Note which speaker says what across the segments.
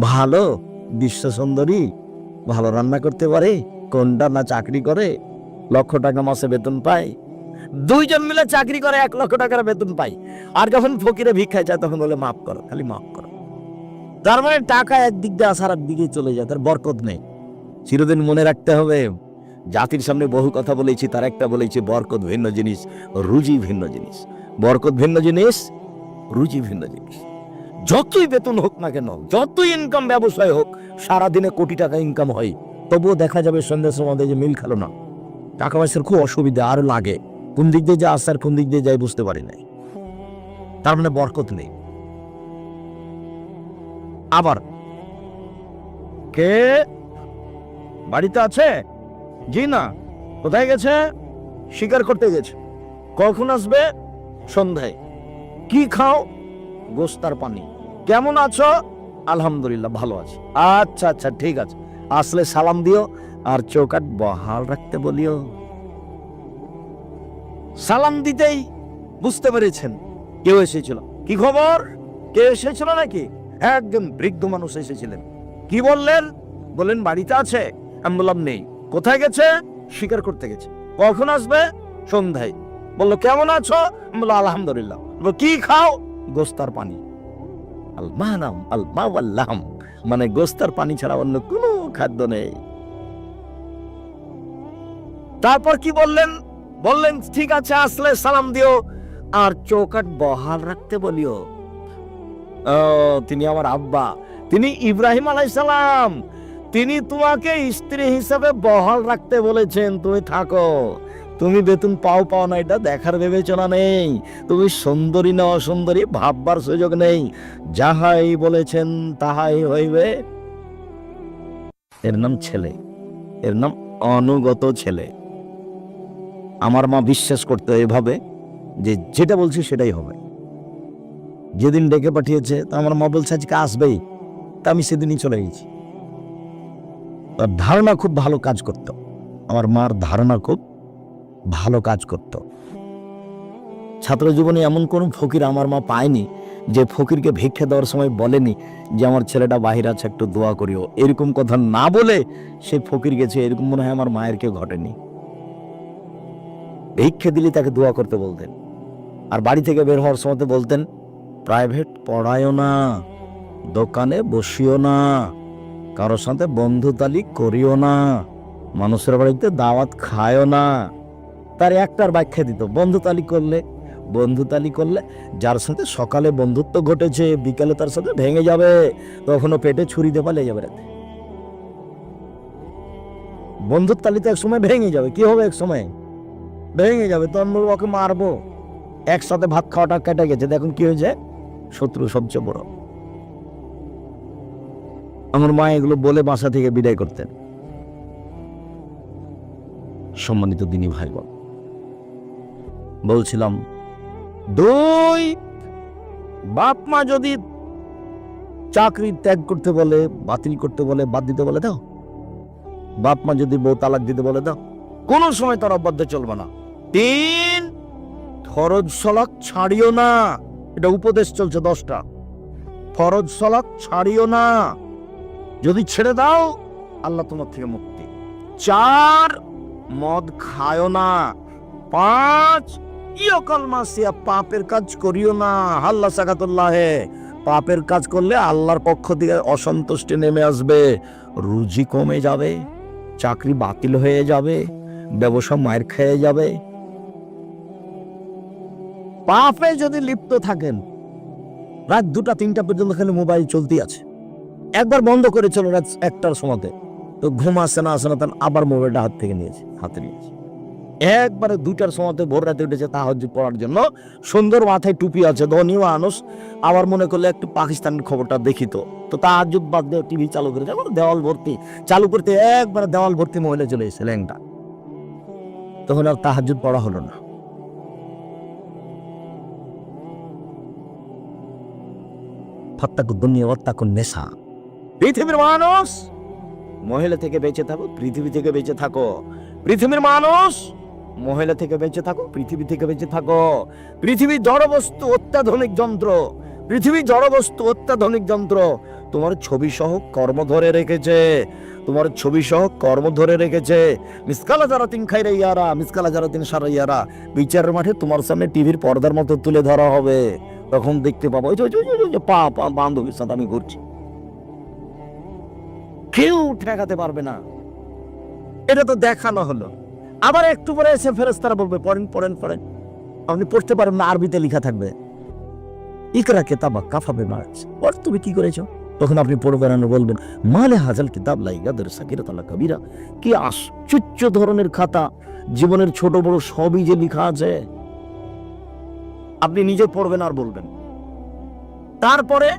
Speaker 1: ভালো বিশ্ব সুন্দরী ভালো রান্না করতে পারে, কোনটা না চাকরি করে, লক্ষ টাকা মাসে বেতন পায়। দুইজন মিলে চাকরি করে, এক লক্ষ টাকার বেতন পায়। আর যখন ফকিরে ভিক্ষায় যায়, তখন বলে, মাফ করো, খালি মাফ করো। তার মানে টাকা একদিক দিয়ে আসার দিকে চলে যায়, তার বরকত নেই। চিরদিন মনে রাখতে হবে, জাতির সামনে বহু কথা বলেছি, তার একটা বলেছি, বরকত ভিন্ন জিনিস, রুজি ভিন্ন জিনিস। বরকত ভিন্ন জিনিস, রুজি ভিন্ন জিনিস। যতই বেতন হোক না কেন, যতই ইনকাম ব্যবসায় হোক, সারাদিনে কোটি টাকা ইনকাম হয়। তবুও দেখা যাবে সন্ধ্যা সময় যে মিল খেলো না। টাকা পয়সার খুব অসুবিধা, আর লাগে। কোন দিক দিয়ে যা আসে আর কোন দিক দিয়ে যাই বুঝতে পারি নাই। তার মানে বরকত নেই। আবার, কে? বাড়িতে আছে? জি না। কোথায় গেছে? শিকার করতে গেছে। কখন আসবে? সন্ধ্যায়। কি খাও? গোস্তার পানি। কেমন আছো? আলহামদুলিল্লাহ, ভালো আছি। আচ্ছা আচ্ছা ঠিক আছে। আসলে সালাম দিও আর চৌকাট বহাল রাখতে বলিও। সালাম দিতেই বুঝতে পেরেছেন কেউ এসেছিল। কি খবর? কেউ এসেছিল নাকি? একজন বৃদ্ধ মানুষ এসেছিলেন। কি বললেন? বললেন, বাড়িতে আছে? আমি বললাম, নেই। কোথায় গেছে? শিকার করতে গেছে। কখন আসবে? সন্ধ্যায়। বলল, কেমন আছো? আমি বলল আলহামদুলিল্লাহ। কি খাও? গোস্তার পানি। মানে গোস্তার পানি ছাড়া অন্য কোনো খাদ্য নেই। তারপর কি বললেন? বললেন, ঠিক আছে, আসলে সালাম দিও আর চৌকাট বহাল রাখতে বলিও। তিনি আমার আব্বা। তিনি ইব্রাহিম আলাইসালাম তিনি তোমাকে স্ত্রী হিসাবে বহাল রাখতে বলেছেন, তুমি থাকো। তুমি বেতন পাও পাও না, এটা দেখার বিবেচনা নেই। তুমি সুন্দরী না অসুন্দরী, ভাববার সুযোগ নেই। যাহাই বলেছেন, তাহাই হইবে। এর নাম ছেলে। এর নাম অনুগত ছেলে। আমার মা বিশ্বাস করতে এভাবে, যে যেটা বলছি সেটাই হবে। যেদিন ডেকে পাঠিয়েছে, তা আমার মা বলছে, আজকে আসবেই। তা আমি সেদিনই চলে গেছি। তার ধারণা খুব ভালো কাজ করত। আমার মার ধারণা খুব ভালো কাজ করত। ছাত্র জীবনে এমন কোন ফকির আমার মা পায়নি যে ফকিরকে ভিক্ষা দেওয়ার সময় বলেনি যে আমার ছেলেটা বাহির আছে, একটু দোয়া করিও। এরকম কথা না বলে সে ফকির গেছে, এরকম মনে হয় আমার মায়ের কেউ ঘটেনি। ভিক্ষে দিলে তাকে দোয়া করতে বলতেন। আর বাড়ি থেকে বের হওয়ার সময় বলতেন, প্রাইভেট পড়ায়ও না, দোকানে বসিও না, কারোর সাথে বন্ধুতালি করিও না, মানুষের বাড়িতে দাওয়াত খায়ও না তার একটার ব্যাখ্যা দিত, বন্ধুতালি করলে বন্ধুতালি করলে যার সাথে সকালে বন্ধুত্ব ঘটেছে, বিকালে তার সাথে ভেঙে যাবে, তখনও পেটে ছুরি দিয়ে পালিয়ে যাবে রাতে। বন্ধুর তালিতে এক সময় ভেঙে যাবে, কি হবে এক সময় ভেঙে যাবে, তো আমরা ওকে মারবো। একসাথে ভাত খাওয়াটা কেটে গেছে, দেখুন কি হয়েছে? শত্রু সবচেয়ে বড়। আমার মা এগুলো বলে বাসা থেকে বিদায় করতেন। সম্মানিত দিনী ভাই বোন বলছিলাম, দুই, বাপ মা যদি চাকরি ত্যাগ করতে বলে, বাতিল করতে বলে, বাদ দিতে বলে, দাও। বাপ মা যদি বউ তালাক দিতে বলে, দাও। কোনো সময় তার অবাধ্য চলবে না। তিন, ফরজ সলাক ছাড়িও না। এটা উপদেশ চলছে দশটা। ফরজ সলাক ছাড়িও না। যদি ছেড়ে দাও, আল্লাহ তোমার থেকে মুক্তি। চার, মদ খায়ও না। পাঁচ ইয়কাল মাসিয়া, পাপের কাজ করিও না। আল্লাহ সাকাতুল্লাহ। পাপের কাজ করলে আল্লাহর পক্ষ থেকে অসন্তুষ্টি নেমে আসবে। রুজি কমে যাবে, চাকরি বাতিল হয়ে যাবে, ব্যবসা মায়ের খেয়ে যাবে। পাপে যদি লিপ্ত থাকেন, রাত দুটা তিনটা পর্যন্ত খালি মোবাইল চলতেই আছে। একবার বন্ধ করে চলো রাত একটার সময়তে। তো ঘুম আসছে না, আসে না আবার মোবাইলটা হাত থেকে নিয়েছে, হাতে নিয়েছে। একবারে দুটার সময়তে ভোর রাতে উঠেছে তাহাজ পড়ার জন্য। সুন্দর মাথায় টুপি আছে, ধনী মানুষ। আবার মনে করলে একটু পাকিস্তানের খবরটা দেখি তো। তাহাজ বাদ দিয়ে টিভি চালু করে দেয় দেওয়াল ভর্তি। চালু করতে একবারে দেওয়াল ভর্তি মহিলা চলে এসেছে ল্যাংটা। তখন আর তাহাজুদ পড়া হলো না। ফাত্তাকু দুনিয়া ওয়াত্তাকু নেশা। পৃথিবীর মানুষ, মহিলা থেকে বেঁচে থাকো, পৃথিবী থেকে বেঁচে থাকো। পৃথিবীর মানুষ মহিলা থেকে বেঁচে থাকো, পৃথিবী থেকে বেঁচে থাকো। পৃথিবী জড়বস্তু অত্যাধুনিক যন্ত্র। পৃথিবী জড়বস্তু অত্যাধুনিক যন্ত্র। তোমার ছবি সহ কর্ম ধরে রেখেছে। তোমার ছবি সহ কর্ম ধরে রেখেছে। মিসকালা যারা তিন খাইরে ইয়ারা মিসকালা যারা তিন সারা ইয়ারা বিচারের মাঠে তোমার সামনে টিভির পর্দার মতো তুলে ধরা হবে। তখন দেখতে পাবো। ওই যে- পা পা, বান্ধবীর সাথে আমি ঘুরছি। কেউ ঠেকাতে পারবে না। এটা তো দেখানো হলো। আবার একটু পরে এসে ফেরেস্তারা বলবে, পড়েন পড়েন পড়েন। আপনি পড়তে পারেন না, আরবিতে লেখা থাকবে। ইকরা কেতাবা কাফাবে মাছ পর তুমি কি করেছ? তখন আপনি পড়বেন আর বলবেন, মালে হাজাল কিতাব লাইগা দের সাকিরাত আল্লাহ কবিরা। কি আশ্চর্য ধরনের খাতা। জীবনের ছোট বড় সবই যে লেখা আছে। আপনি নিজে পড়বেন আর বলবেন। তারপরে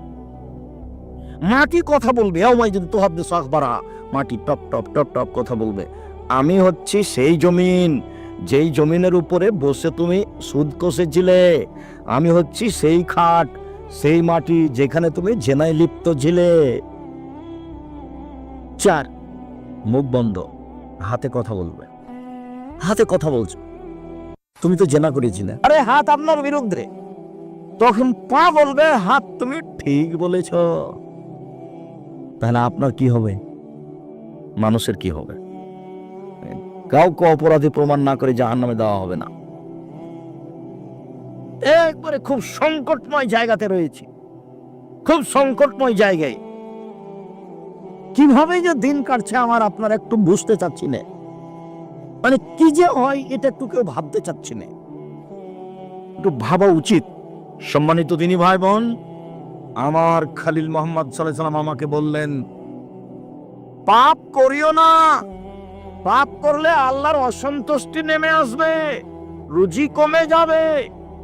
Speaker 1: মাটি কথা বলবে। আমায় যদি তোহাব্দে সাকবারা মাটি টপ টপ টপ টপ কথা বলবে। আমি হচ্ছি সেই জমিন, যেই জমিনের উপরে বসে তুমি সুদ কষেছিলে। আমি হচ্ছি সেই খাট, সেই মাটি যেখানে তুমি জেনায় লিপ্ত ছিলে। চার, মুখ বন্ধ, হাতে কথা বলবে। হাতে কথা বলছো? তুমি তো জেনা করেছিলে আরে হাত আপনার বিরুদ্ধে। তখন পা বলবে, হাত তুমি ঠিক বলেছ। তাহলে আপনার কি হবে? মানুষের কি হবে? কাউকে অপরাধী প্রমাণ না করে জাহান নামে দেওয়া হবে না। একবারে খুব সংকটময় জায়গাতে রয়েছে। খুব সংকটময় জায়গায়। কীভাবে যে দিন কাটছে আমার আপনার একটু বুঝতে চাচ্ছি না। মানে কি যে হয় এটা একটু কেউ ভাবতে চাচ্ছি না। একটু ভাবা উচিত। সম্মানিত তিনি ভাই বোন আমার খালিল মোহাম্মদ সাল্লাহ সাল্লাম আমাকে বললেন, পাপ করিও না। পাপ করলে আল্লাহর অসন্তুষ্টি নেমে আসবে, রুজি কমে যাবে,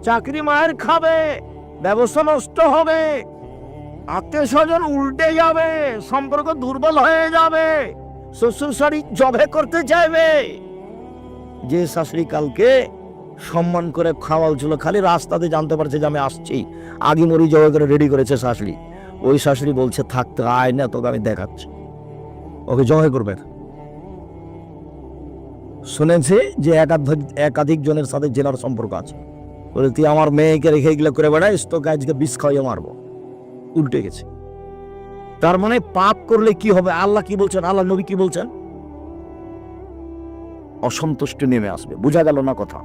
Speaker 1: চাকরি মায়ের খাবে, ব্যবসা নষ্ট হবে আত্মীয় স্বজন উল্টে যাবে, সম্পর্ক দুর্বল হয়ে যাবে শ্বশুর শাড়ি জবে করতে চাইবে। যে শাশুড়ি কালকে সম্মান করে খাওয়াল ছিল খালি রাস্তাতে জানতে পারছে যে আমি আসছি আগে মরি জবে করে রেডি করেছে শাশুড়ি। ওই শাশুড়ি বলছে থাকতে আয় না, তোকে আমি দেখাচ্ছি। ওকে জয় করবে। শুনেছি যে একাধিক জনের সাথে জেনার সম্পর্ক আছে। বলে, তুই আমার মেয়েকে রেখে এগুলো করে বেড়াইস, তোকে আজকে বিষ খাইয়ে মারবো। উল্টে গেছে। তার মানে পাপ করলে কি হবে? আল্লাহ কি বলছেন? আল্লাহ নবী কি বলছেন? অসন্তুষ্টি নেমে আসবে। বোঝা গেল না কথা।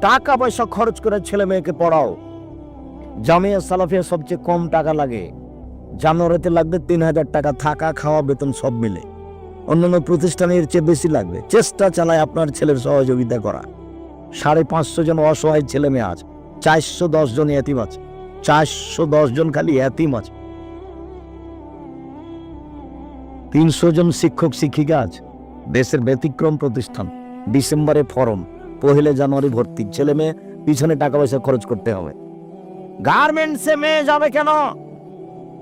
Speaker 1: টাকা পয়সা খরচ করে ছেলে মেয়েকে পড়াও। জামিয়া সালাফিয়া সবচেয়ে কম টাকা লাগে। জানুয়ারিতে লাগবে তিন হাজার টাকা। থাকা, খাওয়া, বেতন সব মিলে। অন্যান্য প্রতিষ্ঠানের চেয়ে বেশি লাগবে। চেষ্টা চালায় আপনার ছেলের সহযোগিতা করা। সাড়ে পাঁচশো জন অসহায় ছেলে মেয়ে আছে। চারশো দশ জন এতিম আছে। চারশো দশ জন খালি এতিম আছে। তিনশো জন শিক্ষক শিক্ষিকা আছে। দেশের ব্যতিক্রম প্রতিষ্ঠান। ডিসেম্বরে ফরম। পহিলে জানুয়ারি ভর্তি। ছেলে মেয়ে, পিছনে টাকা পয়সা খরচ করতে হবে। গার্মেন্টসে মেয়ে যাবে কেন?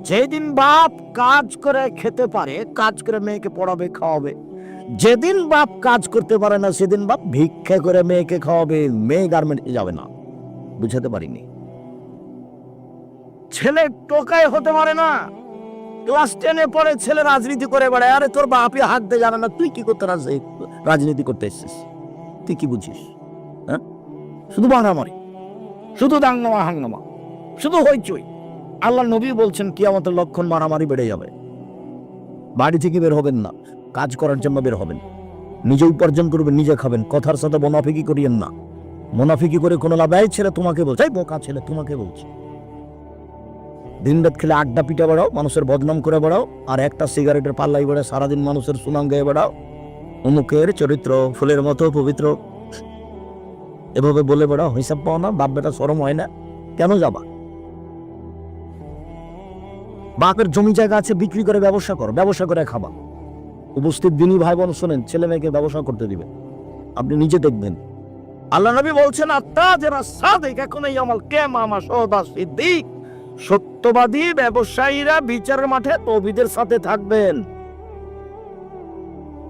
Speaker 1: যেদিন বাপ কাজ করে খেতে পারে, কাজ করে মেয়েকে পড়াবে, খাওয়াবে। যেদিন বাপ কাজ করতে পারে না, সেদিন বাপ ভিক্ষা করে মেয়েকে খাওয়াবে, মেয়ে গার্মেন্টে যাবে না। বুঝাতে পারিনি। ছেলে টোকায় হতে পারে না। ক্লাস টেনে পরে ছেলে রাজনীতি করে বেড়ায়। আরে তোর বাপই হাত দিয়ে জানে না, তুই কি করতে রাজ- রাজনীতি করতে এসছিস? তুই কি বুঝিস? হ্যাঁ? শুধু বাঙামারি শুধু দাঙ্গামা, হাঙ্গামা। শুধু হইচই। আল্লাহ নবী বলছেন কি আমাদের লক্ষণ মারামারি বেড়ে যাবে। বাড়ি থেকে বের হবেন না, কাজ করার জন্য বের হবেন। নিজে উপার্জন করবেন, নিজে খাবেন। কথার সাথে মোনাফিকি করিয়েন না। মোনাফিকি করে কোনো লাভ এই ছেলে তোমাকে বলছে বোকা ছেলে তোমাকে বলছে। দিন রাত খেলে আড্ডা পিটা বেড়াও, মানুষের বদনাম করে বেড়াও, আর একটা সিগারেটের পাল্লাই বেড়ে সারাদিন মানুষের সুনাম গেয়ে বেড়াও। অমুকের চরিত্র, ফুলের মতো পবিত্র। এভাবে বলে বেড়াও, হিসাব পাও না বাপ বেটা সরম হয় না। কেন যাবা? বাপের জমি জায়গা আছে, বিক্রি করে ব্যবসা করো, ব্যবসা করে খাবা। উপস্থিত দিনী ভাই বোন শোনেন, ছেলে মেয়েকে ব্যবসা করতে দিবেন আপনি নিজে দেখবেন। আল্লাহ নবী বলছেন, আত্মা যারা সাদেক, এখন এই আমল কে মামা সদা সিদ্দিক। সত্যবাদী ব্যবসায়ীরা বিচারের মাঠে তবিদের সাথে থাকবেন।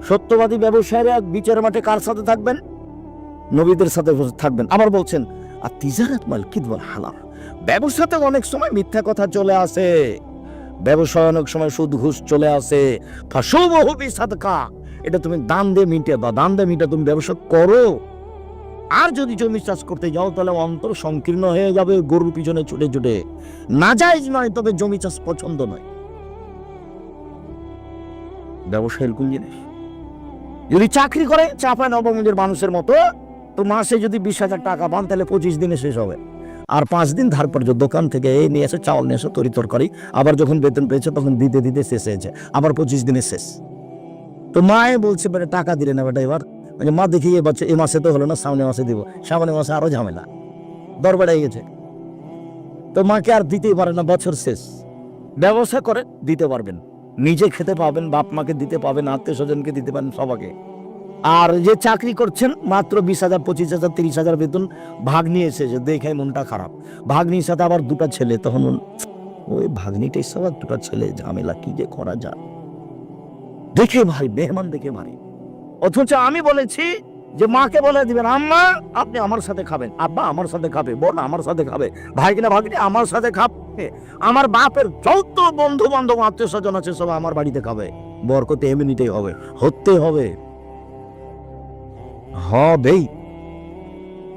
Speaker 1: সত্যবাদী ব্যবসায়ীরা বিচারের মাঠে কার সাথে থাকবেন? নবীদের সাথে থাকবেন। আবার বলছেন আর তিজারাত মাল কিদবল হালাল? ব্যবসাতে অনেক সময় মিথ্যা কথা চলে আসে। ব্যবসায় অনেক সময় সুদ ঘুষ চলে আসে। সাদকা। এটা তুমি দান দিয়ে মিটে বা দান দিয়ে মিটে তুমি ব্যবসা করো। আর যদি জমি চাষ করতে যাও তাহলে অন্তর সংকীর্ণ হয়ে যাবে, গরুর পিছনে ছুটে ছুটে। না যাইজ নয়, তবে জমি চাষ পছন্দ নয়। ব্যবসা এরকম জিনিস? যদি চাকরি করে, চাপায় নবমদের মানুষের মতো, তো মাসে যদি বিশ হাজার টাকা পান, তাহলে পঁচিশ দিনে শেষ হবে। আর পাঁচ দিন ধার পর দোকান থেকে এই নিয়ে এসে চাউল নিয়ে এসে তরি তরকারি আবার যখন বেতন পেয়েছে তখন দিতে দিতে শেষ হয়েছে আবার পঁচিশ দিনে শেষ। তো মায়ে বলছে বেটা টাকা দিলে না বেটা এবার? মানে মা দেখি এ বছর এ মাসে তো হলো না, সামনে মাসে দিব। সামনে মাসে আরও ঝামেলা। দর বেড়ে গেছে। তো মাকে আর দিতেই পারে না, বছর শেষ। ব্যবসা করে, দিতে পারবেন। নিজে খেতে পাবেন, বাপ মাকে দিতে পাবেন, আত্মীয় স্বজনকে দিতে পারেন সবাকে আর যে চাকরি করছেন, মাত্র বিশ হাজার, পঁচিশ হাজার, তিরিশ হাজার বেতন ভাগ নিয়ে এসেছে, দেখে মনটা খারাপ। ভাগ্নির সাথে আবার দুটা ছেলে, তখন ওই ভাগ্নিটাই সব আর দুটা ছেলে, ঝামেলা কি যে করা যায়। দেখে ভাই মেহমান দেখে ভাই অথচ আমি বলেছি যে, মাকে বলে দিবেন, আম্মা, আপনি আমার সাথে খাবেন। আব্বা, আমার সাথে খাবে। বোন, আমার সাথে খাবে। ভাই কিনা, ভাগ্নি আমার সাথে খাবে। আমার বাপের যত বন্ধু বান্ধব আত্মীয় স্বজন আছে, সব আমার বাড়িতে খাবে। বরকত এমনিতেই হবে হতে হবে। হবেই।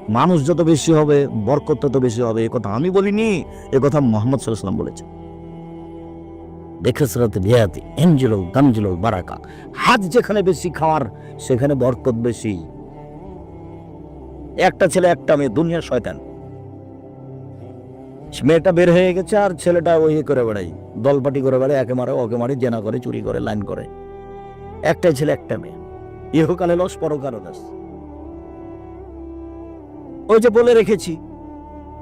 Speaker 1: মানুষ যত বেশি হবে, বরকত তত বেশি হবে, এ কথা আমি বলিনি, এ কথা মোহাম্মদ সাল্লাম বলেছে দেখেসরাত বিয়াতি এনজেলো গানজেলো বারাকা। হাত যেখানে বেশি খাওয়ার, সেখানে বরকত বেশি। একটা ছেলে, একটা মেয়ে, দুনিয়ার শয়তান। মেয়েটা বের হয়ে গেছে আর ছেলেটা ওই করে বেড়াই দলপাটি করে বেড়ায়, একে মারে, ওকে মারে, জেনা করে, চুরি করে, লাইন করে। একটাই ছেলে, একটা মেয়ে। ইহকালে লস পরকালে লস। ওই যে বলে রেখেছি,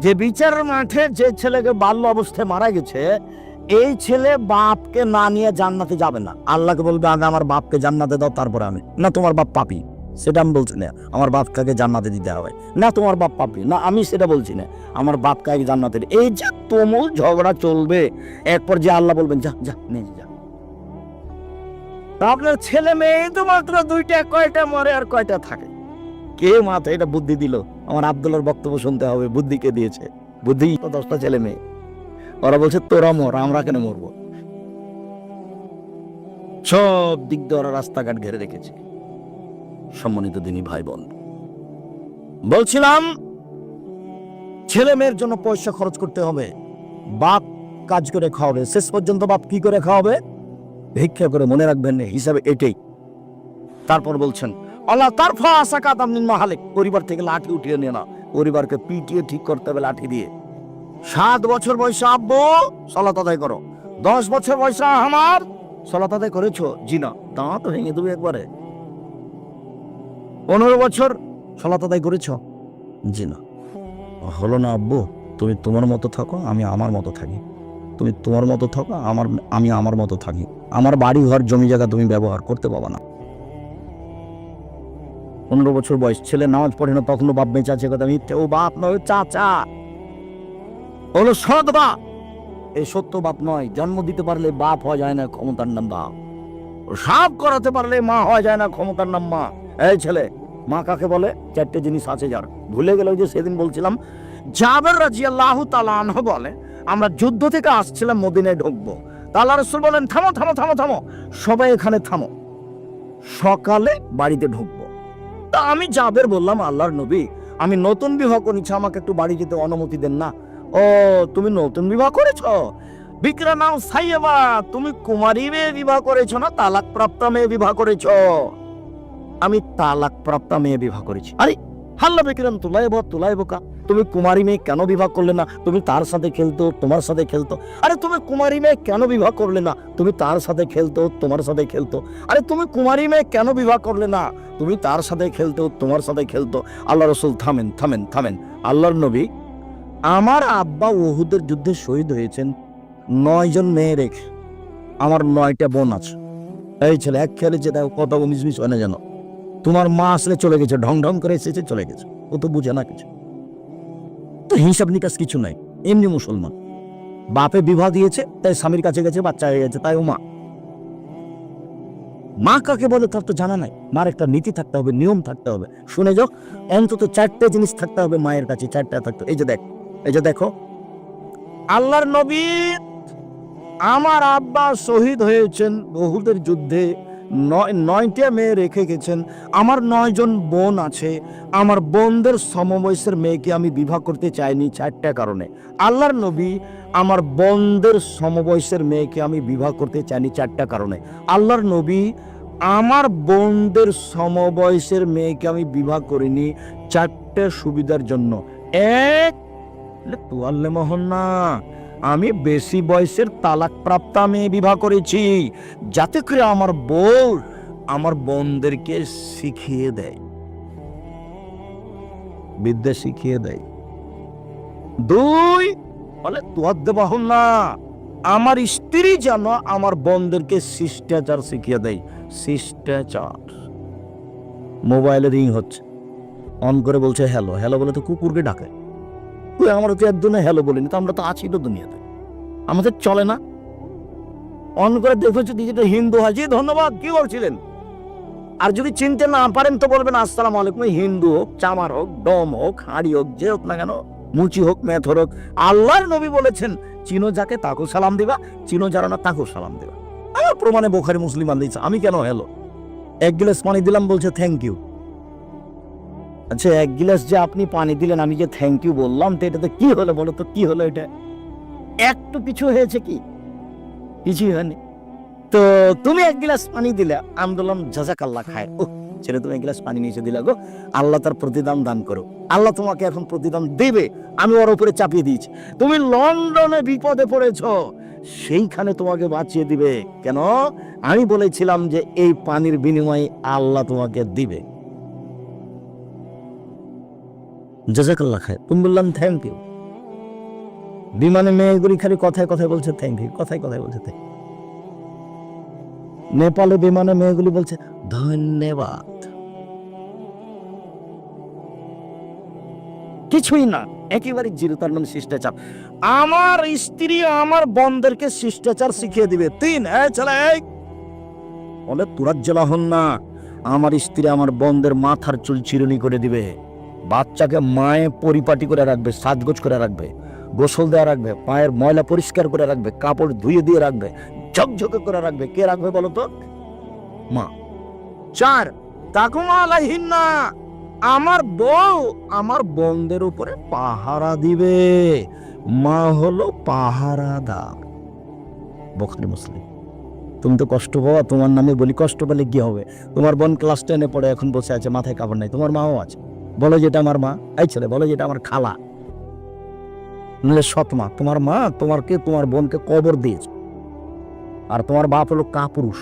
Speaker 1: যে বিচার মাঠে যে ছেলেকে বাল্য অবস্থায় মারা গেছে, এই ছেলে বাপকে না নিয়ে জান্নাতে যাবে না। আল্লাহকে বলবে, আগে আমার বাপকে জান্নাতে দাও, তারপরে আমি। না, তোমার বাপ পাপি। সেটা আমি বলছি না। আমার বাপকে জান্নাতে দিতে হবে। না, তোমার বাপ পাপি। না, আমি সেটা বলছি না। আমার বাপকে আগে জান্নাতে এই যে তুমুল ঝগড়া চলবে, এরপর যে আল্লাহ বলবেন, যা যা, নিয়ে যা আপনার ছেলে মেয়ে তো মাত্র দুইটা, কয়টা মরে আর কয়টা থাকে? কে মাথায় এটা বুদ্ধি দিল? আমার আব্দুল্লার বক্তব্য শুনতে হবে, বুদ্ধি কে দিয়েছে? বুদ্ধি তো দশটা ছেলে মেয়ে। ওরা বলছে, তোরা মর, আমরা কেন মরবো? সব দিক দিয়ে ওরা রাস্তাঘাট ঘেরে রেখেছে। সম্মানিত দিনী ভাই বোন বলছিলাম, ছেলে মেয়ের জন্য পয়সা খরচ করতে হবে। বাপ কাজ করে খাওয়াবে। শেষ পর্যন্ত বাপ কি করে খাওয়াবে? ভিক্ষা করে মনে রাখবেন হিসাবে এটাই। তারপর বলছেন আল্লাহ তার ফা আশা কাদাম নিন মাহালেক। পরিবার থেকে লাঠি উঠিয়ে নিয়ে না। পরিবারকে পিটিয়ে ঠিক করতে হবে লাঠি দিয়ে। সাত বছর বয়সে আব্বু, সলাত আদায় করো। দশ বছর বয়সে আমার, সলাত আদায় করেছ? জি না। দাঁত ভেঙে দেবে একবারে। পনেরো বছর সলাত আদায় করেছ? জি না। হলো না আব্বু, তুমি তোমার মতো থাকো, আমি আমার মতো থাকি। তুমি তোমার মতো থাকো, আমার, আমি আমার মতো থাকি। আমার বাড়ি ঘর জমি জায়গা তুমি ব্যবহার করতে পারবা না। পনেরো বছর বয়স ছেলে, নামাজ পড়ে না, তখনও বাপ বেঁচে আছে কথা মিথ্যে। ও বাপ নয় চাচা। হলো সৎ বাপ। এই সত্য বাপ নয়, জন্ম দিতে পারলে বাপ হওয়া যায় না, ক্ষমতার নাম বাপ সাপ করাতে পারলে মা হওয়া যায় না, ক্ষমতার নাম মা এই ছেলে, মা কাকে বলে? চারটে জিনিস আছে যার। ভুলে গেল যে সেদিন বলছিলাম, জাবের রাজি আল্লাহ তালাহ বলে, আমরা যুদ্ধ থেকে আসছিলাম, মদিনায় ঢুকবো। তা রসুল বলেন, থামো থামো থামো থামো। সবাই এখানে থামো। সকালে বাড়িতে ঢুকবো। তা আমি জাবের বললাম, আল্লাহর নবী। আমি নতুন বিবাহ করেছি, আমাকে একটু বাড়ি যেতে অনুমতি দেন না। ও, তুমি নতুন বিবাহ করেছ? বিক্রা নাম সাইয়েবা, তুমি কুমারী মেয়ে বিবাহ করেছ না তালাক প্রাপ্ত মেয়ে বিবাহ করেছ? আমি তালাক প্রাপ্ত মেয়ে বিবাহ করেছি। আরে, হাল্লা বিক্রম তুলাইব তুলাইব কা? তুমি কুমারী মেয়ে কেন বিবাহ করলে না? তুমি তার সাথে খেলতো, তোমার সাথে খেলতো। আরে তুমি কুমারী মেয়ে কেন বিবাহ করলে না? তুমি তার সাথে খেলতো, তোমার সাথে খেলতো। আরে তুমি কুমারী মেয়ে কেন বিবাহ করলে না? তুমি তার সাথে খেলতো, তোমার সাথে খেলতো। আল্লাহ রসুল থামেন থামেন থামেন। আল্লাহর নবী আমার আব্বা ওহুদের যুদ্ধে শহীদ হয়েছেন। নয় জন মেয়ে রেখে। আমার নয়টা বোন আছে। এই ছেলে, এক খেলে যে দেখো কত মিসমিস হয় না যেন। তোমার মা আসলে চলে গেছে, ঢং ঢং করে এসেছে, চলে গেছে। ও তো বুঝে না কিছু। তো হিসাব নিকাশ কিছু নাই, এমনি মুসলমান। বাপে বিবাহ দিয়েছে, তাই স্বামীর কাছে গেছে, বাচ্চা হয়ে গেছে তাই ও মা। মা কাকে বলে তার তো জানা নাই। মার একটা নীতি থাকতে হবে, নিয়ম থাকতে হবে। শুনে যাও, অন্তত চারটে জিনিস থাকতে হবে মায়ের কাছে, চারটা থাকতে এই যে দেখ, এই যে দেখো, আল্লাহর নবী আমার আব্বা শহীদ হয়েছেন বহুদের যুদ্ধে। নয় নয়টা মেয়ে রেখে গেছেন। আমার নয়জন বোন আছে। আমার বোনদের সমবয়সের মেয়েকে আমি বিবাহ করতে চাইনি চারটা কারণে। আল্লাহর নবী আমার বোনদের সমবয়সের মেয়েকে আমি বিবাহ করতে চাইনি চারটা কারণে। আল্লাহর নবী আমার বোনদের সমবয়সের মেয়েকে আমি বিবাহ করিনি চারটে সুবিধার জন্য। এক তুয়াল্লে মোহন না। আমি বেশি বয়সের তালাক প্রাপ্তা মেয়ে বিবাহ করেছি। যাতে করে আমার বউ আমার বোনদেরকে শিখিয়ে দেয়। বিদ্যা শিখিয়ে দেয়। দুই, বলে তোয়ার দেবাহ না। আমার স্ত্রী যেন আমার বোনদেরকে শিষ্টাচার শিখিয়ে দেয়। শিষ্টাচার। মোবাইলে রিং হচ্ছে। অন করে বলছে, হ্যালো হ্যালো বলে তো কুকুরকে ডাকে। তুই আমরা তো একজনে হ্যালো বলিনি, তো আমরা তো আছি তো দুনিয়াতে। আমাদের চলে না। অন করে দেখেছি দিদিটা হিন্দু হাজি, ধন্যবাদ, কি করছিলেন? আর যদি চিনতে না পারেন তো বলবেন, আসসালাম আলাইকুম হিন্দু হোক, চামার হোক, ডম হোক, হাঁড়ি হোক, যে হোক না কেন, মুচি হোক মেথর হোক, আল্লাহর নবী বলেছেন, চিনো যাকে তাকেও সালাম দিবা, চিনো যারা না তাকেও সালাম দিবা। আমার প্রমাণে বোখারি মুসলিম আনদিছে আমি কেন হ্যালো এক গ্লাস পানি দিলাম, বলছে থ্যাংক ইউ আচ্ছা এক গ্লাস যে আপনি পানি দিলেন, আমি যে থ্যাংক ইউ বললাম, তো এটাতে কি হলো বলো তো, কি হলো এটা? একটু কিছু হয়েছে কি? কিছুই হয়নি। তো তুমি এক গ্লাস পানি দিলে আমি বললাম জাজাক আল্লাহ খায়। ও ছেলে, তুমি এক গ্লাস পানি নিচে দিলা গো। আল্লাহ তার প্রতিদান দান করো। আল্লাহ তোমাকে এখন প্রতিদান দেবে। আমি ওর উপরে চাপিয়ে দিয়েছি। তুমি লন্ডনে বিপদে পড়েছ। সেইখানে তোমাকে বাঁচিয়ে দিবে। কেন? আমি বলেছিলাম যে, এই পানির বিনিময়ে আল্লাহ তোমাকে দিবে। জাজাকাল্লাহ খায় তুমি বললাম থ্যাংক ইউ বিমানে মেয়েগুলি খালি কথায় কথায় বলছে থ্যাংক ইউ কথায় কথায় বলছে থ্যাংক নেপালে বিমানে মেয়েগুলি বলছে, ধন্যবাদ. কিছুই না, একেবারে জিরো তার মানে শিষ্টাচার। আমার স্ত্রী আমার বন্ধেরকে শিষ্টাচার শিখিয়ে দিবে। তিন হ্যাঁ এই। বলে তুরাজ জেলা হন না। আমার স্ত্রী আমার বন্ধের মাথার চুল চিরুনি করে দিবে। বাচ্চাকে মায়ে পরিপাটি করে রাখবে, সাজগোজ করে রাখবে, গোসল দেওয়া রাখবে, পায়ের ময়লা পরিষ্কার করে রাখবে, কাপড় ধুয়ে দিয়ে রাখবে, ঝকঝকে করে রাখবে। কে রাখবে বলো তো? মা। চার তাকুমা আলাইহিন্না আমার বউ আমার বোনদের উপরে পাহারা দিবে। মা হলো পাহারাদার। বখারি মুসলিম। তুমি তো কষ্ট পাওয়া, তোমার নামে বলি কষ্ট পেলে কি হবে? তোমার বোন ক্লাস টেনে পড়ে, এখন বসে আছে, মাথায় কাপড় নাই, তোমার মাও আছে। বলো যেটা আমার মা। এই ছেলে, বলো যেটা আমার খালা। সৎ মা, তোমার মা তোমারকে, তোমার বোনকে কবর দিয়েছে। আর তোমার বাপ হলো কাপুরুষ।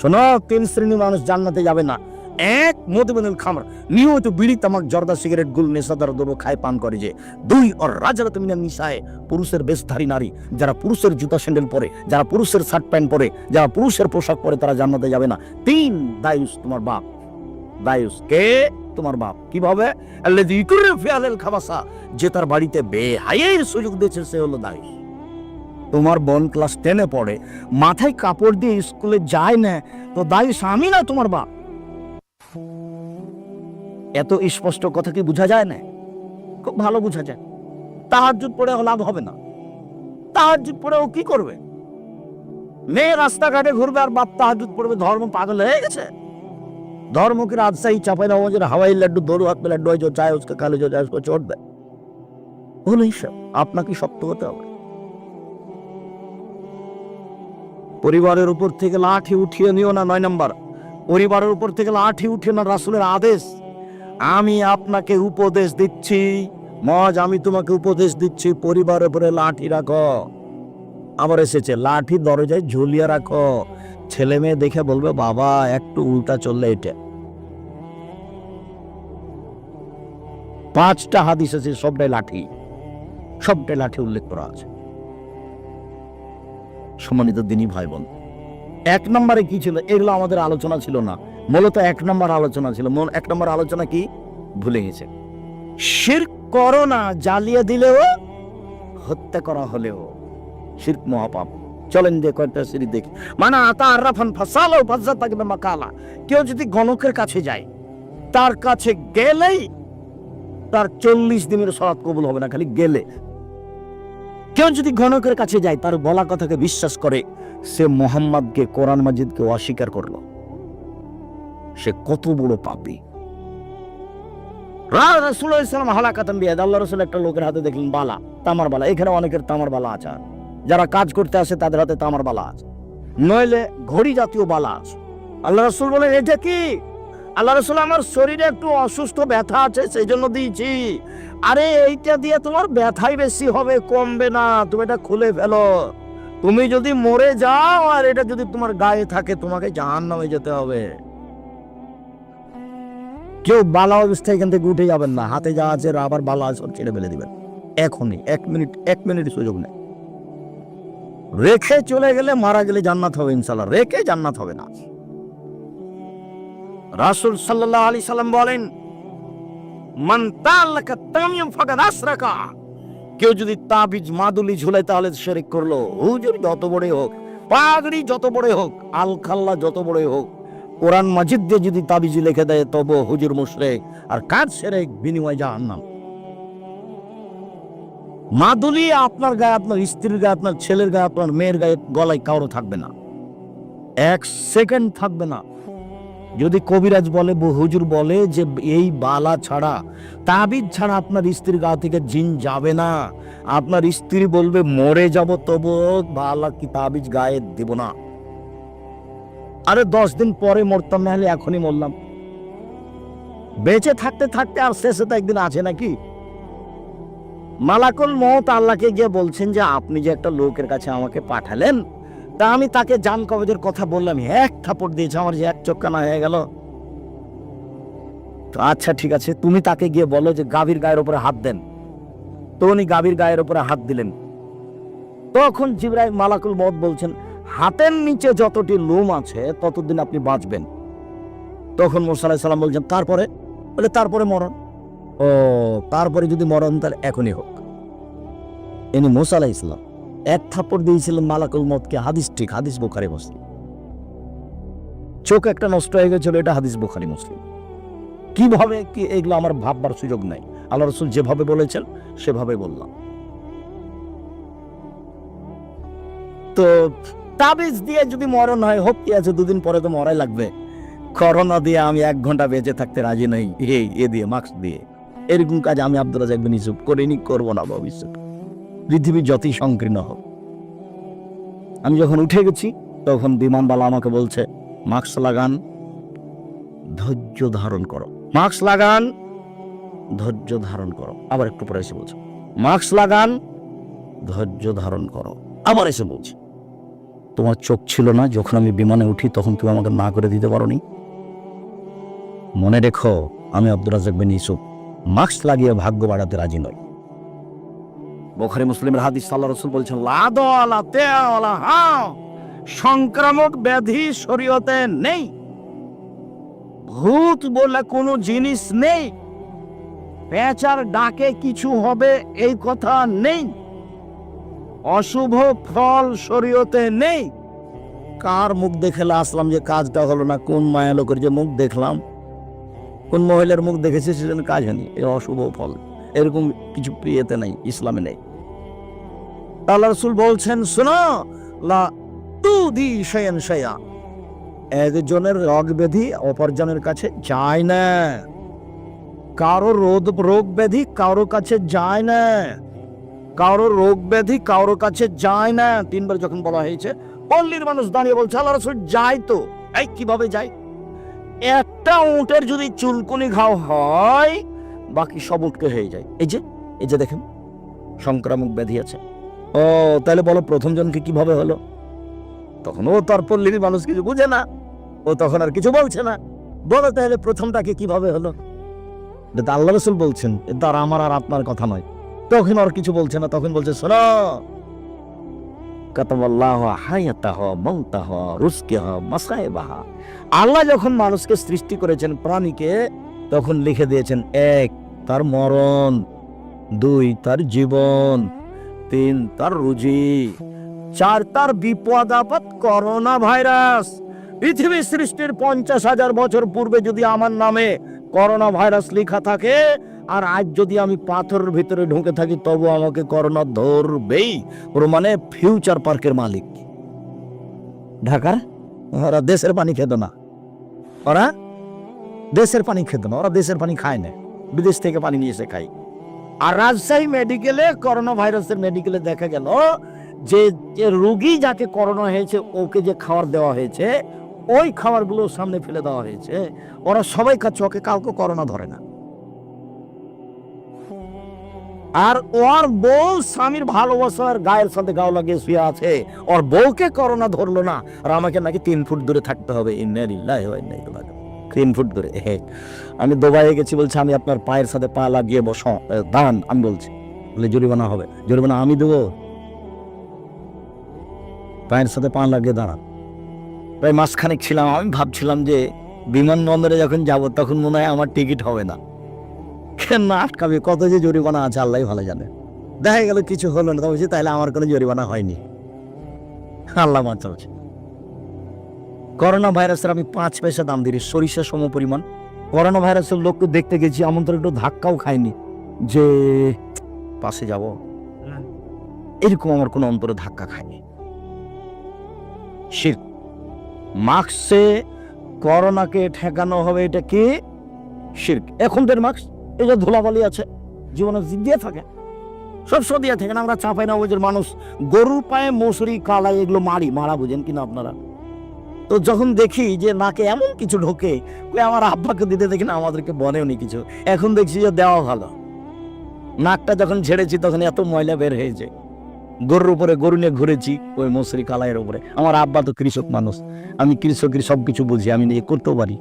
Speaker 1: শোনো, তিন শ্রেণির মানুষ জান্নাতে যাবে না। এক মধুবেনুল খামর। নিয়মিত বিড়ি, তামাক, জর্দা, সিগারেট, গুল, নেশাদার দ্রব্য খায়, পান করে যে। দুই ওর রাজারা তুমি নিশায় পুরুষের বেশধারী নারী, যারা পুরুষের জুতা স্যান্ডেল পরে, যারা পুরুষের শার্ট প্যান্ট পরে, যারা পুরুষের পোশাক পরে, তারা জান্নাতে যাবে না। তিন, দায়ুস তোমার বাপ। দায়ুস কে? তোমার বাপ। কীভাবে? খাবাসা। যে তার বাড়িতে বেহায়ের সুযোগ দিয়েছে, সে হলো দায়ুস। তোমার বোন ক্লাস টেনে পড়ে, মাথায় কাপড় দিয়ে স্কুলে যায় না, তো দায়ুস আমি না তোমার বাপ। এত স্পষ্ট কথা কি বোঝা যায় না? খুব ভালো বোঝা যায়। তাহাজুদ পড়ে লাভ হবে না। তাহাজুদ পড়ে ও কি করবে? মেয়ে রাস্তাঘাটে ঘুরবে আর বাপ তাহাজুদ পড়বে, ধর্ম পাগল হয়ে গেছে। धर्म की राजशाही चापे ना जो हवाई लड्डू दोनों हाथ में लड्डू है जो चाहे उसका खा लो जो चाहे उसको छोड़ दे वो नहीं सब আপনাকে শক্ত হতে হবে পরিবারের উপর থেকে লাঠি উঠিয়ে নিও না নয় নাম্বার পরিবারের উপর থেকে লাঠি উঠিয়ে না রাসুলের আদেশ আমি আপনাকে উপদেশ দিচ্ছি মজ আমি তোমাকে উপদেশ দিচ্ছি পরিবারের উপরে লাঠি রাখো আবার এসেছে লাঠি দরজায় ঝুলিয়ে রাখো ছেলে মেয়ে দেখে বলবে বাবা একটু উল্টা চললে এটা পাঁচটা হাদিস আছে, সবটাই লাঠি। সবটাই লাঠি উল্লেখ করা আছে। সম্মানিত দিনী ভাই বোন এক নম্বরে কি ছিল? এগুলো আমাদের আলোচনা ছিল না। মূলত এক নম্বর আলোচনা ছিল। এক নম্বর আলোচনা কি? ভুলে গেছে। শির করো না দিলেও, হত্যা করা হলেও। শির্ক মহাপাপ। চলেন যে কয়েকটা সিঁড়ি দেখি। মানে আতা আরাফান ফাসালো ফাজা থাকবে মাকালা। কেউ যদি গণকের কাছে যায়, তার কাছে গেলেই তার চল্লিশ দিনের সরাত কবুল হবে না, খালি গেলে। কেউ যদি গণকের কাছে যায়, তার বলা কথাকে বিশ্বাস করে, সে মোহাম্মদকে, কোরআন মাজিদকে অস্বীকার করল। সে কত বড় পাপী। রাসুলাম হালাকাতান বিয়াদ। আল্লাহ রসুল একটা লোকের হাতে দেখলেন, বালা, তামার বালা। এখানে অনেকের তামার বালা আছে। যারা কাজ করতে আসে, তাদের হাতে তামার বালা আছে। নইলে ঘড়ি জাতীয় বালা আছে। আল্লাহ রসুল বলেন, এটা কি? আল্লাহ রসুল আমার শরীরে একটু অসুস্থ ব্যথা আছে সেই জন্য দিয়েছি। আরে এইটা দিয়ে তোমার ব্যথাই বেশি হবে, কমবে না, তুমি এটা খুলে ফেলো। তুমি যদি মরে যাও, আর এটা যদি তোমার গায়ে থাকে, তোমাকে জাহান নামে যেতে হবে। কেউ বালা অবস্থায় এখান থেকে উঠে যাবেন না, হাতে যা আছে আবার বালা আছে ছেড়ে ফেলে দিবেন। এখনই, এক মিনিট এক মিনিট সুযোগ নেই। রেখে চলে গেলে মারা গেলে জান্নাত হবে ইনশাল্লাহ রেখে জান্নাত হবে না। রাসূল সাল্লাল্লাহু আলাইহি সাল্লাম বলেন কেউ যদি তাবিজ মাদুলি ঝুলে তাহলে শিরক করল। হুজুর যত বড় হোক, পাগড়ি যত বড় হোক আল খাল্লা যত বড় হোক, কোরআন মাজিদ দিয়ে যদি তাবিজ লিখে দেয় তবু হুজুর মুশরিক, আর কাজ সেরেক বিনিময় জাহান্নাম। মাদুলি আপনার গায়ে, আপনার স্ত্রীর গায়ে, আপনার ছেলের গায়ে, আপনার মেয়ের গায়ে, গলায় কারও থাকবে না। এক সেকেন্ড থাকবে না। যদি কবিরাজ বলে হুজুর বলে যে এই বালা ছাড়া, তাবিজ ছাড়া আপনার স্ত্রীর গা থেকে জিন যাবে না। আপনার স্ত্রী বলবে, মরে যাব তবু বালা কি তাবিজ গায়ে দেব না। আরে দশ দিন পরে মরতাম, না হলে এখনই মরলাম। বেঁচে থাকতে থাকতে আর শেষে তো একদিন আছে নাকি? মালাকুল মত আল্লাহকে গিয়ে বলছেন যে, আপনি যে একটা লোকের কাছে আমাকে পাঠালেন তা আমি তাকে জান কবজের কথা বললাম, এক থাপড় দিয়েছে আমার যে এক চক্কানা হয়ে গেল। তো আচ্ছা ঠিক আছে, তুমি তাকে গিয়ে বলো যে গাভীর গায়ের উপরে হাত দেন। তো উনি গাভীর গায়ের উপরে হাত দিলেন। তখন জিব্রাইল মালাকুল মত বলছেন, হাতের নিচে যতটি লোম আছে, ততদিন আপনি বাঁচবেন। তখন মোসাল্লাহ সাল্লাম বলছেন, তারপরে? বলে, তারপরে মরণ। ও, তারপরে যদি মরণ, তাহলে এখনই হোক। ইনি মোসা আলাহ ইসলাম এক থাপ্পড় দিয়েছিলেন মালাকুল মতকে হাদিস ঠিক, হাদিস বোখারি, মুসলিম। চোখ একটা নষ্ট হয়ে গেছিল, এটা হাদিস বোখারি, মুসলিম। কীভাবে কি এগুলো আমার ভাববার সুযোগ নাই? আল্লাহ রসুল যেভাবে বলেছেন, সেভাবে বললাম। তো তাবিজ দিয়ে যদি মরণ হয়, হোক কি আছে, দুদিন পরে তো মরাই লাগবে। করোনা দিয়ে আমি এক ঘণ্টা বেঁচে থাকতে রাজি নই। এ দিয়ে, মাস্ক দিয়ে। এরকম কাজ আমি আব্দুল রাজাক বিন ইউসুফ করিনি, করব না ভবিষ্যৎ পৃথিবী যতই সংকীর্ণ হোক। আমি যখন উঠে গেছি, তখন বিমানবালা আমাকে বলছে, মাস্ক লাগান, ধৈর্য ধারণ করো। মাস্ক লাগান, ধৈর্য ধারণ করো। আবার একটু পরে এসে বলছে, মাস্ক লাগান, ধৈর্য ধারণ করো। আবার এসে বলছে, তোমার চোখ ছিল না, যখন আমি বিমানে উঠি, তখন তুমি আমাকে না করে দিতে পারোনি? মনে রেখো, আমি আব্দুল রাজাক বিন ইউসুফ, মাস্ক লাগিয়ে ভাগ্য বাড়াতে রাজি নই। বোখারি মুসলিমের হাদিস আল্লাহ রসুল বলছেন লাদওয়ালা তেওয়ালা হ্যাঁ সংক্রামক ব্যাধি শরীয়তে নেই। ভূত বলে কোনো জিনিস নেই। পেঁচার ডাকে কিছু হবে, এই কথা নেই। অশুভ ফল শরীয়তে নেই। কার মুখ দেখে আসলাম যে কাজটা হলো না? কোন মায়া লোকের যে মুখ দেখলাম? কোন মহিলার মুখ দেখেছে সেজন্য কাজ হয়নি। এ অশুভ ফল। এরকম কিছু প্রিয়তে নাই, ইসলামে নেই। আল্লাহ রসুল বলছেন, শোনো, লা তু দি শয়ন শয়া একজনের রোগ ব্যাধি অপরজনের কাছে যায় না। কারও রোগ রোগ ব্যাধি কারও কাছে যায় না। কারও রোগ ব্যাধি কারও কাছে যায় না। তিনবার যখন বলা হয়েছে পল্লীর মানুষ দাঁড়িয়ে বলছে, আল্লাহ রসুল যায় তো। এই, কীভাবে যায়? একটা উটের যদি চুলকুনি ঘাও হয়, বাকি সব উটকে হয়ে যায়। এই যে এই যে দেখেন, সংক্রামক ব্যাধি আছে। ও, তাহলে বলো প্রথম জনকে কীভাবে হলো? তখন ও তার পল্লীর মানুষ কিছু বুঝে না। ও তখন আর কিছু বলছে না। বলো তাহলে প্রথমটাকে কীভাবে হলো? এটা তো আল্লাহ রসুল বলছেন এটা আর আমার আর আপনার কথা নয়। তখন আর কিছু বলছে না, তখন বলছে, শোনো। আল্লাহ যখন মানুষকে সৃষ্টি করেছেন প্রাণীকে, তখন লিখে দিয়েছেন, এক, তার মরণ, দুই, তার জীবন। তিন তার রুজি, চার তার বিপদ আপদ করোনা ভাইরাস। পৃথিবী সৃষ্টির পঞ্চাশ হাজার বছর পূর্বে যদি আমার নামে করোনা ভাইরাস লেখা থাকে, আর আজ যদি আমি পাথরের ভিতরে ঢুকে থাকি, তবু আমাকে করোনা ধরবেই। ওর মানে ফিউচার পার্কের মালিক। ঢাকার? ওরা দেশের পানি খেত না। ওরা দেশের পানি খেত না, ওরা দেশের পানি খায় না। বিদেশ থেকে পানি নিয়ে এসে খায়। আর রাজশাহী মেডিকেলে করোনা ভাইরাসের মেডিকেলে দেখা গেল যে যে রোগী যাকে করোনা হয়েছে, ওকে যে খাবার দেওয়া হয়েছে, ওই খাবারগুলো সামনে ফেলে দেওয়া হয়েছে। ওরা সবাই খাচ্ছে, ওকে কাউকে করোনা ধরে না। আর ওর বউ স্বামীর ভালোবাসার গায়ের সাথে গাও লাগিয়ে শুয়ে আছে। ওর বউকে করোনা ধরলো না, আর আমাকে নাকি তিন ফুট দূরে থাকতে হবে। ইন্নারিল্লাহি তিন ফুট হে, আমি দুবাইয়ে গেছি বলছে, আমি আপনার পায়ের সাথে পা লাগিয়ে বস। দান আমি বলছি। বলে, জরিমানা হবে। জরিমানা আমি দেবো? পায়ের সাথে পা লাগিয়ে দাঁড়ান। প্রায় মাসখানেক ছিলাম, আমি ভাবছিলাম যে বিমানবন্দরে যখন যাব, তখন মনে হয় আমার টিকিট হবে না। কেন না আটকাবে? কত যে জরিমানা আছে, আল্লাহ ভালো জানে। দেখা গেল, কিছু হলো না, তবে তাহলে আমার কোনো জরিমানা হয়নি। আল্লাহ বাঁচাচ্ছে করোনা ভাইরাসের আমি পাঁচ পয়সা দাম দিই সরিষা সম পরিমাণ। করোনা ভাইরাসের লোককে দেখতে গেছি এমন তো একটু ধাক্কাও খাইনি, যে পাশে যাব। এরকম আমার কোনো অন্তরে ধাক্কা খায়নি। শির, মাস্কে করোনাকে ঠেকানো হবে, এটা কি? শির্ক এখন তো মাস্ক যে ধুলাবালি আছে, জীবনে দিয়ে থাকে। সব সব দিয়ে থাকে না, আমরা চাপাই না, ওই মানুষ গরুর পায়ে মশুরি কালাই, এগুলো মারি, মারা বুঝেন কিনা আপনারা? তো যখন দেখি যে নাকে এমন কিছু ঢোকে আমার আব্বাকে দিতে দেখি না, আমাদেরকে বনেওনি কিছু। এখন দেখছি যে দেওয়া ভালো। নাকটা যখন ছেড়েছি তখন এত ময়লা বের হয়েছে। গরুর উপরে গরু নিয়ে ঘুরেছি, ওই মশুরি কালাইয়ের উপরে। আমার আব্বা তো কৃষক মানুষ। আমি কৃষকের সব কিছু বুঝি, আমি নিয়ে করতেও পারি।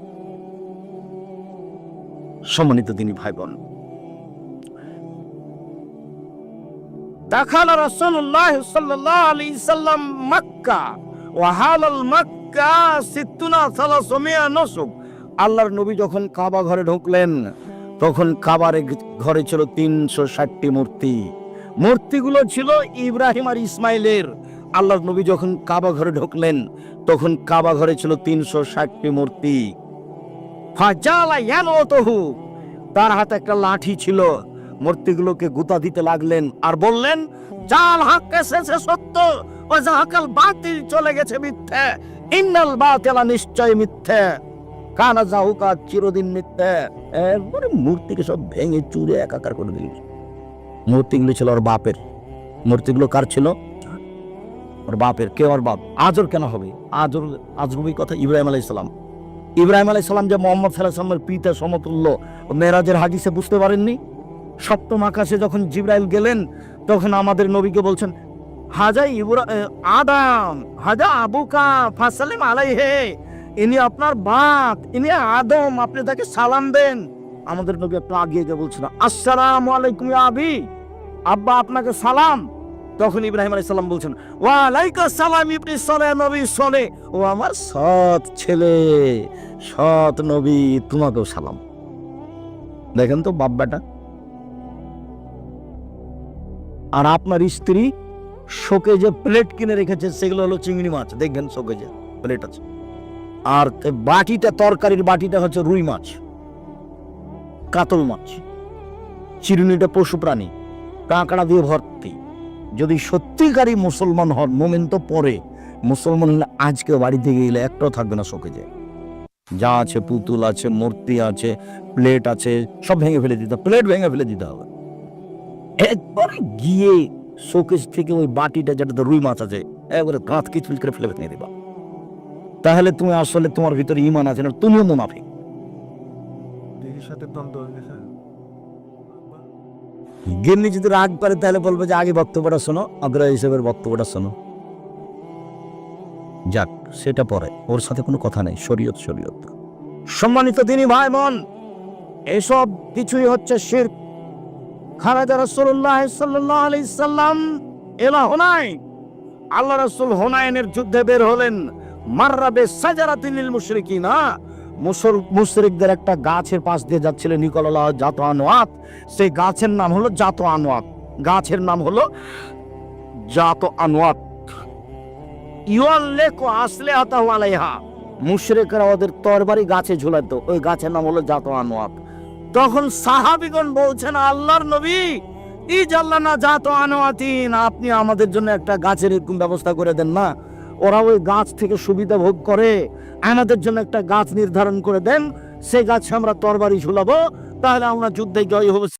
Speaker 1: সমন্বিত তিনি ভাই বোন দেখাল রসুল্লাহ সাল্লাহ আলি সাল্লাম মক্কা ওয়াহাল মক্কা। আল্লাহর নবী যখন কাবা ঘরে ঢুকলেন, তখন কাবারে ঘরে ছিল তিনশো ষাটটি মূর্তি। মূর্তিগুলো ছিল ইব্রাহিম আর ইসমাইলের। আল্লাহর নবী যখন কাবা ঘরে ঢুকলেন, তখন কাবা ঘরে ছিল তিনশো ষাটটি মূর্তি। তার হাতে একটা লাঠি ছিল। মূর্তিগুলোকে গুতা দিতে লাগলেন আর বললেন জাল হাক সে সত্য, ও জাহাকাল বাতিল চলে গেছে মিথ্যা ইন্নাল বাতিলা নিশ্চয় মিথ্যে। কানা জাহুকা চিরদিন মিথ্যে। একবারে মূর্তিকে সব ভেঙে চুরে একাকার করে দিল। মূর্তিগুলো ছিল ওর বাপের। মূর্তিগুলো কার ছিল? ওর বাপের। কে ওর বাপ? আজর কেন হবে? আজর আজরবি কথা ইব্রাহিম আলাইহিস সালাম। ইব্রাহিম আলাইহিস সালাম যে মোহাম্মদ সাল্লাহ পিতা, সমতুল্য, মেরাজের হাদিসে বুঝতে পারেননি? সপ্তম আকাশে যখন জিব্রাইল গেলেন, তখন আমাদের নবীকে বলছেন হাজা ইবরা আদাম, হাজা আবুকা ফাসালিম আলাইহে। ইনি আপনার বাপ, ইনি আদম, আপনি তাকে সালাম দেন। আমাদের নবী একটু আগিয়ে গিয়ে বলছিল, আসসালামু আলাইকুম আবি। আব্বা আপনাকে সালাম। তখন ইব্রাহিম আলাইহিস সালাম বলছেন ওয়া আলাইকা সালাম ইবনি সলে, নবী সলে। ও আমার সৎ ছেলে, সৎ নবী, তোমাকেও সালাম। দেখেন তো বাপ বেটা আর আপনার স্ত্রী শোকে যে প্লেট কিনে রেখেছে, সেগুলো হলো চিংড়ি মাছ। দেখবেন শোকে যে প্লেট আছে। আর বাটিটা তরকারির বাটিটা হচ্ছে রুই মাছ, কাতল মাছ, চিরুনিটা পশু প্রাণী, কাঁকড়া দিয়ে ভর্তি। যদি সত্যিকারই মুসলমান হন, মোমেন তো পরে। মুসলমান হলে আজকে বাড়িতে গেলে একটাও থাকবে না শোকে যে যা আছে, পুতুল আছে, মূর্তি আছে, প্লেট আছে, সব ভেঙে ফেলে দিতে প্লেট ভেঙে ফেলে দিতে হবে। একবার গিয়ে শোকেস থেকে ওই বাটিটা যেটাতে রুই মাছ আছে একবারে দাঁত কিচমিচ করে ফেলে ফেলে দিবা। তাহলে তুমি আসলে তোমার ভিতরে ইমান আছে না তুমিও মুনাফিক গিন্নি যদি রাগ করে তাহলে বলবে যে আগে বক্তব্যটা শোনো আগ্রহ হিসেবের বক্তব্যটা শোনো। যাক সেটা পরে। ওর সাথে কোনো কথা নেই শরীয়ত শরীয়ত। সম্মানিত তিনি ভাই বোন এসব কিছুই হচ্ছে শির খালেদা রসুল্লাহ সাল্লাহ আলি সাল্লাম, এলা হোনাই। আল্লাহ রসুল হোনাইনের যুদ্ধে বের হলেন। মার্রাবে সাজারাতিনিল মুশরিকিনা। মুসল মুশরিকদের একটা গাছের পাশ দিয়ে যাচ্ছিলেন নিকলাল্লাহ জাত আনোয়াত সেই গাছের নাম হলো জাত আনোয়াত গাছের নাম হলো জাত আনোয়াত ইউয়াল্লেকু আসলে আতাহু আলাইহা। মুশরিকরা ওদের তরবারি গাছে ঝুলাতো ওই গাছের নাম হলো জাত আনোয়াত তখন সাহাবিগণ বলছেন, আল্লাহর নবী ই জাল্লানা যা তো আনোয়াতিন, আপনি আমাদের জন্য একটা গাছের এরকম ব্যবস্থা করে দেন না ওরা ওই গাছ থেকে সুবিধা ভোগ করে, আমাদের জন্য একটা গাছ নির্ধারণ করে দেন। সেই গাছে আমরা তরবারি ঝুলাবো, তাহলে আমরা যুদ্ধে জয় হব।